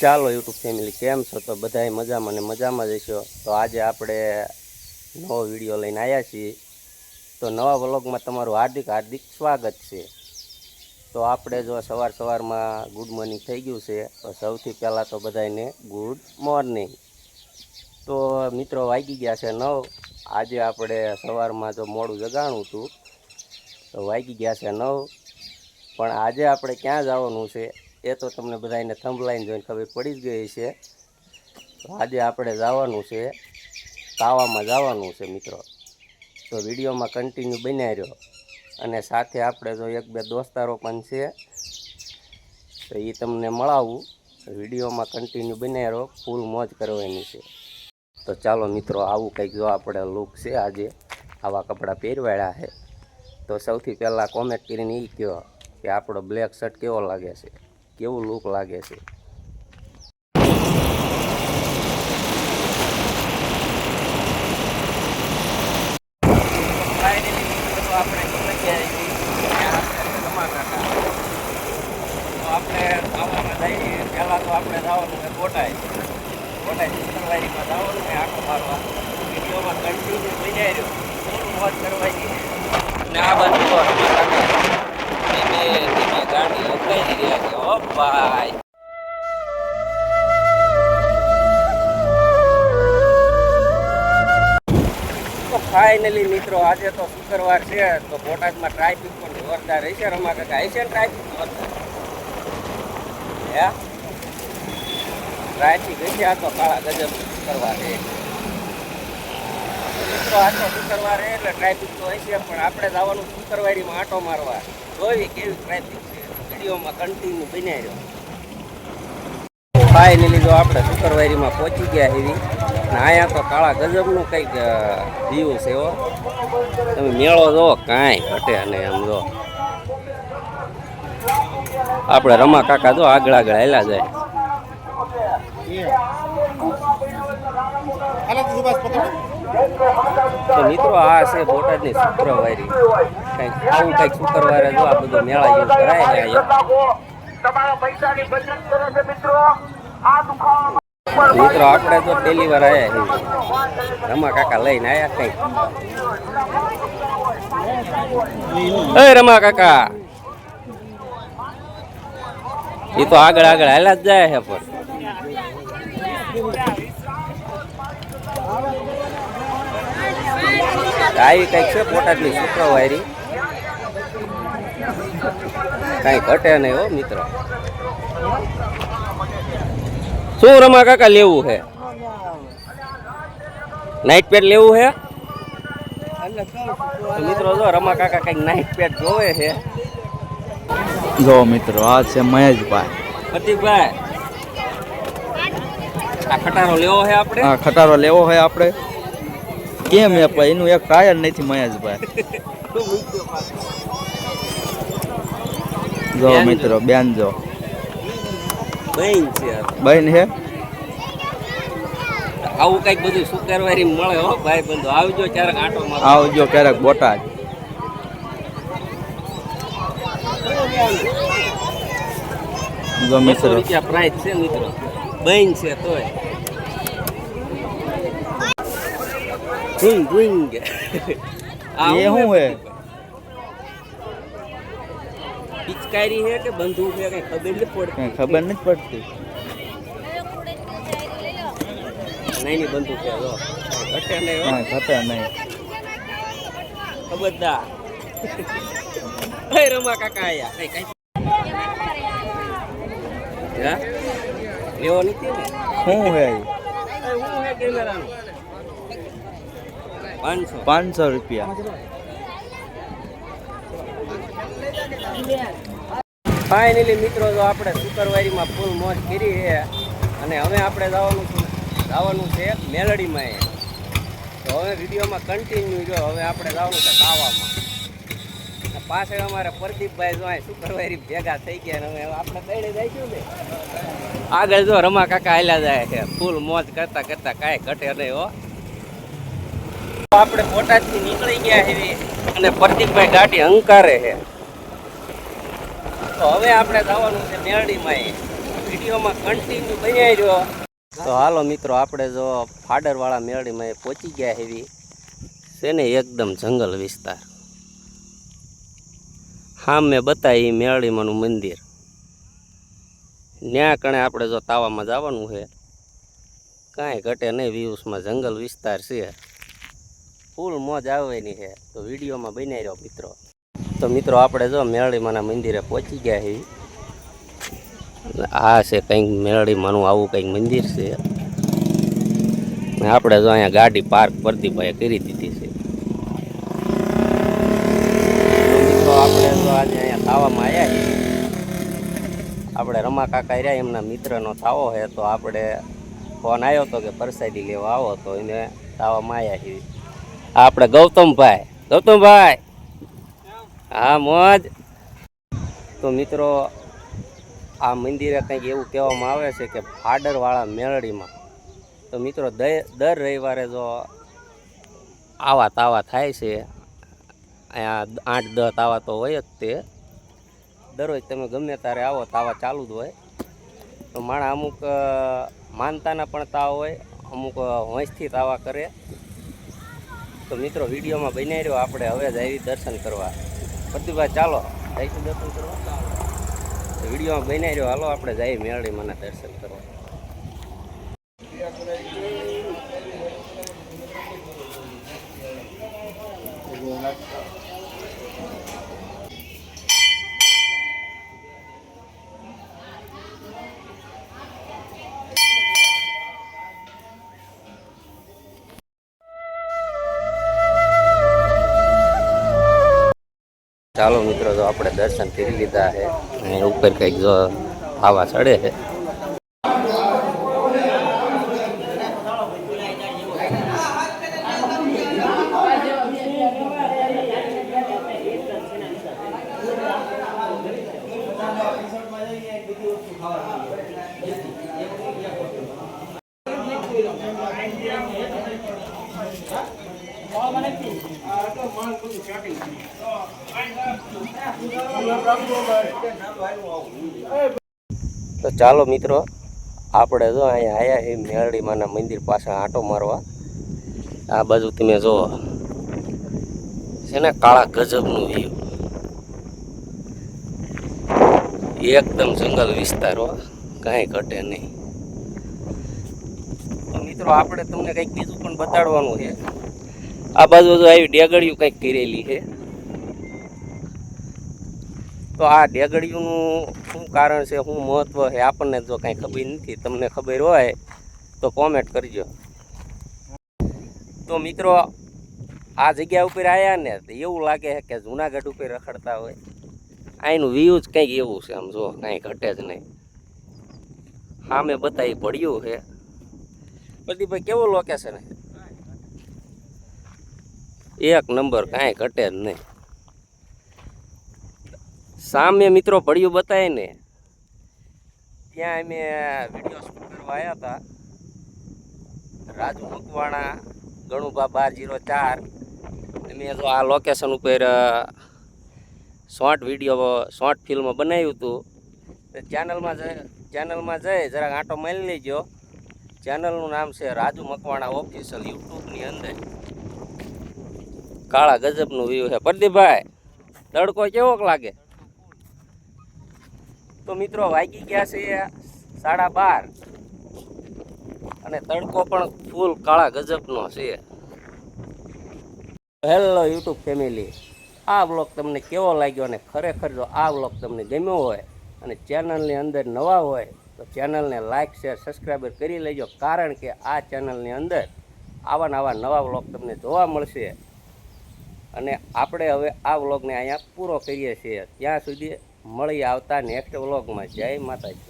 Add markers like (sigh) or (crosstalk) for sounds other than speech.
ચાલો YouTube family, કેમ છો? તો બધાય મજામાં ને મજામાં જ હશો. તો આજે આપણે નવો વીડિયો લઈને આવ્યા છીએ. તો નવા વ્લોગમાં તમારું હાર્દિક હાર્દિક સ્વાગત છે. તો આપણે જો સવાર સવારમાં ગુડ મોર્નિંગ થઈ ગયું છે, તો સૌથી પહેલાં તો બધાને ગુડ મોર્નિંગ તો મિત્રો વાગી ગયા છે નવ. આજે આપણે સવારમાં જો મોડું જગાણું હતું, તો વાગી ગયા છે નવ. પણ આજે આપણે ક્યાં જવાનું છે? એ તો તમને બધાને થંભલાઈને જોઈને ખબર પડી જ ગઈ છે આજે આપણે જવાનું છે, તાવામાં જવાનું છે મિત્રો. તો વિડીયોમાં કન્ટિન્યુ બન્યા રહ્યો. અને સાથે આપણે જો એક બે દોસ્તારો પણ છે, તો એ તમને મળાવું. વિડીયોમાં કન્ટિન્યુ બન્યા રહો ફૂલ મોજ કરવાની છે. તો ચાલો મિત્રો, આવું કંઈક જો આપણે લુક છે આજે. આવા કપડાં પહેરવાળ્યા છે. તો સૌથી પહેલાં કોમેન્ટ કરીને એ કહો કે આપણો બ્લેક શર્ટ કેવો લાગે છે? કેવું લુક લાગે છે? પહેલાં તો આપણે જવાનું છે બોટાઈ બોટાઈ ચિત્રવારીમાં જવાનું છે આખો મારવા વિડીયોમાં કન્ટિન્યુ થઈ રહ્યો. મોજ કરવાની ને આ બાજુ ફાઇનલી મિત્રો, આજે તો શુક્રવાર છે, તો બોટાદમાં ટ્રાફિક પણ જોરદાર રહેશે રમા કાકા, હશે ને ટ્રાફિક? હે? ટ્રાફિક હશે, આ તો કાળા ગજબ શુક્રવાર છે. મિત્રો, આ તો શુક્રવાર એટલે ટ્રાફિક તો હશે, પણ આપણે જવાનું શુક્રવારીમાં આંટો મારવા. જોઈ કેવી ટ્રાફિક છે. વિડીયોમાં કન્ટિન્યુ બન્યા રહ્યો ફાઇનલી જો આપણે શુક્રવારીમાં પહોંચી ગયા એવી. અહીંયા તો કાળા ગજબનું કંઈક વ્યૂ છે હો. તમે મેળો જો, કાંઈ ઘટે અને એમ જો. આપણે રમા કાકા જો આગળ આગળ હેલા જાય. તો મિત્રો આ છે બોટાદની શુક્રવારી. કંઈક આવું કંઈક શુક્રવારે જો આ બધો મેળા યુઝ કરાય ને અહીંયા તમારા બચત કરે છે મિત્રો. આ દુકાન મિત્રો, આપણે તો પહેલી વાર આવ્યા છીએ. રમા કાકા લઈને આવ્યા કઈ એ રમા કાકા. એ તો આગળ આગળ હાલા જ જાય છે પણ. આવી કંઈક છે બોટાદની શુક્રવારી? કઈ ઘટે નહીં હો, મિત્રો. શું રમા કાકા લેવું છે? નાઇટ પેડ લેવું છે? મિત્રો જો રમા કાકા કંઈક નાઇટ પેડ જોવે છે. જો મિત્રો આ છે મહેશભાઈ. પ્રતિકભાઈ આ ખટારો લેવો છે આપણે? આ ખટારો લેવો હોય આપણે. કેમ એ પણ? એનું એક ટાયર નથી મહેશભાઈ. (laughs) જો મિત્રો બેન જો. બેન છે. બહેન હે? આવું કંઈક બધું શુક્રવારી મળે હો ભાઈ બંધુ. આવજો ક્યારેક આટો મારો આવજો ક્યારેક બોટાદ. મિત્રો. રૂપિયા પ્રાઇસ છે મિત્રો. બહેન છે તોય. ડુંગ આ એ શું હે? પિચકારી છે કે બંદૂક છે કઈ ખબર નથી પડતી કઈ ખબર નથી પડતી નાની બંદૂક છે જો ઘટે નહીં હો. હા ખબર નહીં ખબરદાર એ રમા કાકા આયા કઈ કઈ હા લેવો નથી ને શું હે એ હું હે કેમેરાનું પાંચસો પાંચસો રૂપિયા ફાઇનલી મિત્રો તો આપણે શુક્રવારીમાં ફૂલ મોજ કરી છે, અને હવે આપણે જવાનું જવાનું છે મેલડીમાં. તો હવે વિડીયોમાં કન્ટિન્યુ જો, હવે આપણે જવાનું છે કાવામાં. પાછળ અમારે પ્રદીપભાઈ જો અહીં શુક્રવારી ભેગા થઈ ગયા હવે આપણે દઈને જઈશું ને. આગળ જો રમા કાકા હાલ્યા જાય છે ફૂલ મોજ કરતા કરતા કાંઈ ઘટે નહીં હો. આપણે બોટાદથી નીકળી ગયા છે અને પ્રદીપભાઈ ગાડી હંકારે છે. તો હવે આપણે જવાનું છે મેરડીમાં. વિડીયોમાં કન્ટિન્યુ બન્યા રહ્યો તો હાલો મિત્રો, આપણે જો ફાડરવાળા મેળીમાં પહોંચી ગયા એવી છે ને એકદમ જંગલ વિસ્તાર. હા, મેં બતાવી મેરડીમાંનું મંદિર. ન્યા કણે આપણે જો તાવામાં જવાનું છે. કાંઈ ઘટે નહીં વ્યૂસમાં જંગલ વિસ્તાર છે. ફૂલ મોજ આવવાની છે. તો વિડીયોમાં બનાવી રહ્યો મિત્રો. તો મિત્રો આપણે જો મેળીમાના મંદિરે પહોંચી ગયા છીએ આ છે કંઈક મેળીમાનું આવું કંઈક મંદિર છે. આપણે જો અહીંયા ગાડી પાર્ક પ્રદીપભાઈએ કરી દીધી છે. મિત્રો આપણે જો આજે અહીંયા થાવામાં આવ્યા છીએ આપણે રમા કાકા રહ્યા, એમના મિત્રનો થાવો છે તો આપણે ફોન આવ્યો હતો કે પરસાદી લેવા આવો, તો એને તાવામાં આવ્યા છીએ આપણે ગૌતમભાઈ ગૌતમભાઈ! હા, મોજ. તો મિત્રો, આ મંદિરે કંઈક એવું કહેવામાં આવે છે કે ફાડરવાળા મેળડીમાં. તો મિત્રો દર રવિવારે જો આવા તાવા થાય છે, અહીંયા આઠ, દસ તાવા તો હોય જ તે. દરરોજ તમે ગમે ત્યારે આવો, તાવા ચાલુ જ હોય. તો માણા અમુક માનતાના પણ તાવ હોય, અમુક વંશથી તાવા કરે. તો મિત્રો, વિડીયોમાં બનાવી રહ્યો, આપણે હવે જ આવી દર્શન કરવા. પ્રતિભા ચાલો. જઈશું દર્શન કરવા વિડીયોમાં બનાવી રહ્યો. હાલો, આપણે જઈએ મેળડી મને દર્શન કરવા. ચાલો મિત્રો જો આપણે દર્શન કરી લીધા છે ઉપર કંઈક જો આવા ચડે છે. તો ચાલો મિત્રો, આપણે જો અહીંયા આવ્યા છે મેરડીમાંના મંદિર પાસે આંટો મારવા. આ બાજુ તમે જો છે ને કાળા ગજબનું વ્યૂ એકદમ જંગલ વિસ્તાર કાંઈ ઘટે નહીં. મિત્રો, આપણે તમને કંઈક બીજું પણ બતાડવાનું છે. આ બાજુ જો આવી ડેગડિયું કંઈક કરેલી છે. તો આ ડેગડીયુંનું શું કારણ છે, શું મહત્ત્વ છે, આપણને જો કાંઈ ખબર નથી, તમને ખબર હોય, તો કોમેન્ટ કરજો. તો મિત્રો, આ જગ્યા ઉપર આવ્યા ને, તો એવું લાગે છે કે જુનાગઢ ઉપર રખડતા હોય. અહીંનું વ્યૂ જ કંઈક એવું છે, આમ જો, કાંઈ ઘટે જ નહીં. હા મેં બતાવી પડ્યું છે. પ્રદીપભાઈ કેવું લોકેશન એક નંબર કાંઈ ઘટે જ નહીં. સામે મિત્રો પડ્યું બતાવે ને. ત્યાં અમે વીડિયો શૂટ કરવા આવ્યા હતા. રાજુ મકવાણા, ગણુભા બાર જીરો ચાર. અમે જો આ લોકેશન ઉપર શોર્ટ વીડિયો શોર્ટ ફિલ્મ બનાવ્યું હતું. ચેનલમાં જાય ચેનલમાં જઈ, જરાક આંટો મારી લેજો. ચેનલનું નામ છે રાજુ મકવાણા ઓફિશિયલ યુટ્યુબની અંદર. કાળા ગજબનું વ્યૂ છે. પ્રદીપભાઈ, તડકો કેવોક લાગે? તો મિત્રો વાગી ગયા છે સાડા બાર. અને તડકો પણ ફૂલ કાળા ગજબનો છે. હેલો યુટ્યુબ ફેમિલી આ બ્લોગ તમને કેવો લાગ્યો અને ખરેખર જો આ બ્લોગ તમને ગમ્યો હોય અને ચેનલની અંદર નવા હોય, તો ચેનલને લાઇક શેર સબસ્ક્રાઈબર કરી લેજો. કારણ કે આ ચેનલની અંદર આવા નવા નવા બ્લોગ તમને જોવા મળશે. અને આપણે હવે આ વ્લોગને અહીંયા પૂરો કરીએ છીએ. ત્યાં સુધી મળી આવતા નેક્સ્ટ વ્લોગમાં જય માતાજી.